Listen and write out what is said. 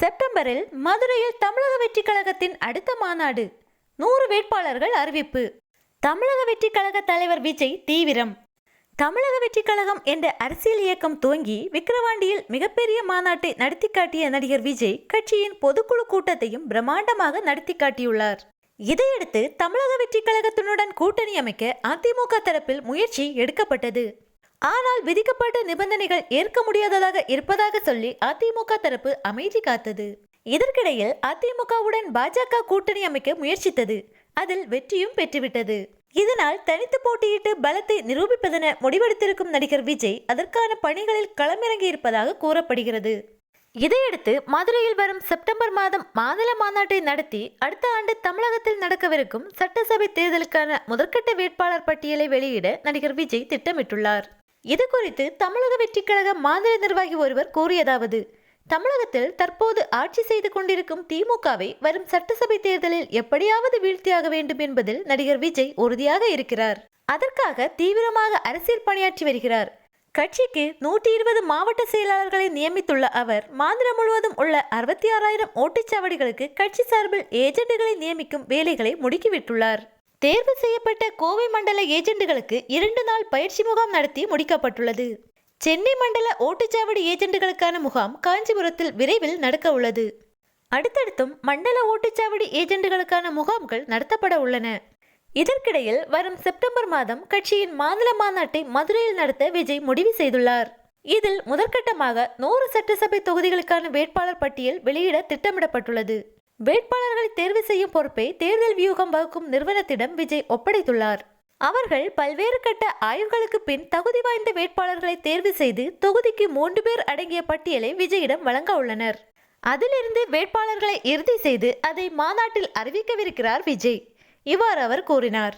செப்டம்பரில் மதுரையில் தமிழக வெற்றி கழகத்தின் அடுத்த மாநாடு. நூறு வேட்பாளர்கள் அறிவிப்பு. தமிழக வெற்றி கழக தலைவர் விஜய் தீவிரம். தமிழக வெற்றி கழகம் என்ற அரசியல் இயக்கம் துவங்கி விக்கிரவாண்டியில் மிகப்பெரிய மாநாட்டை நடத்தி காட்டிய நடிகர் விஜய் கட்சியின் பொதுக்குழு கூட்டத்தையும் பிரம்மாண்டமாக நடத்தி காட்டியுள்ளார். இதையடுத்து தமிழக வெற்றி கழகத்தினுடன் கூட்டணி அமைக்க அதிமுக தரப்பில் முயற்சி எடுக்கப்பட்டது. ஆனால் விதிக்கப்பட்ட நிபந்தனைகள் ஏற்க முடியாததாக இருப்பதாக சொல்லி அதிமுக தரப்பு அமைதி காத்தது. இதற்கிடையில் அதிமுகவுடன் பாஜக கூட்டணி அமைக்க முயற்சித்தது. அதில் வெற்றியும் பெற்றுவிட்டது. இதனால் தனித்து போட்டியிட்டு பலத்தை நிரூபிப்பதென முடிவெடுத்திருக்கும் நடிகர் விஜய் அதற்கான பணிகளில் களமிறங்கி இருப்பதாக கூறப்படுகிறது. இதையடுத்து மதுரையில் வரும் செப்டம்பர் மாதம் மாநில மாநாட்டை நடத்தி அடுத்த ஆண்டு தமிழகத்தில் நடக்கவிருக்கும் சட்டசபை தேர்தலுக்கான முதற்கட்ட வேட்பாளர் பட்டியலை வெளியிட நடிகர் விஜய் திட்டமிட்டுள்ளார். இது குறித்து தமிழக வெற்றி கழக மாநில நிர்வாகி ஒருவர் கூறியதாவது தமிழகத்தில் தற்போது ஆட்சி செய்து கொண்டிருக்கும் திமுகவை வரும் சட்டசபை தேர்தலில் எப்படியாவது வீழ்த்தியாக வேண்டும் என்பதில் நடிகர் விஜய் உறுதியாக இருக்கிறார். அதற்காக தீவிரமாக அரசியல் பணியாற்றி வருகிறார். கட்சிக்கு நூற்றி இருபது மாவட்ட செயலாளர்களை நியமித்துள்ள அவர் மாநிலம் முழுவதும் உள்ள அறுபத்தி ஆறாயிரம் ஓட்டுச்சாவடிகளுக்கு கட்சி சார்பில் ஏஜெண்டுகளை நியமிக்கும் வேலைகளை முடுக்கிவிட்டுள்ளார் தேர்வு செய்யப்பட்ட கோவை மண்டல ஏஜெண்டுகளுக்கு இரண்டு நாள் பயிற்சி முகாம் நடத்தி முடிக்கப்பட்டுள்ளது. சென்னை மண்டல ஓட்டுச்சாவடி ஏஜெண்டுகளுக்கான முகாம் காஞ்சிபுரத்தில் விரைவில் நடக்க உள்ளது. அடுத்தடுத்தும் மண்டல ஓட்டுச்சாவடி ஏஜெண்டுகளுக்கான முகாம்கள் நடத்தப்பட உள்ளன. இதற்கிடையில் வரும் செப்டம்பர் மாதம் கட்சியின் மாநில மாநாட்டை மதுரையில் நடத்த விஜய் முடிவு செய்துள்ளார். இதில் முதற்கட்டமாக நூறு சட்டசபை தொகுதிகளுக்கான வேட்பாளர் பட்டியல் வெளியிட திட்டமிடப்பட்டுள்ளது. வேட்பாளர்களை தேர்வு செய்யும் பொறுப்பை தேர்தல் வியூகம் வகுக்கும் நிறுவனத்திடம் விஜய் ஒப்படைத்துள்ளார். அவர்கள் பல்வேறு கட்ட ஆய்வுகளுக்கு பின் தகுதி வாய்ந்த வேட்பாளர்களை தேர்வு செய்து தொகுதிக்கு மூன்று பேர் அடங்கிய பட்டியலை விஜயிடம் வழங்க உள்ளனர். அதிலிருந்து வேட்பாளர்களை இறுதி செய்து அதை மாநாட்டில் அறிவிக்கவிருக்கிறார் விஜய். இவ்வாறு அவர் கூறினார்.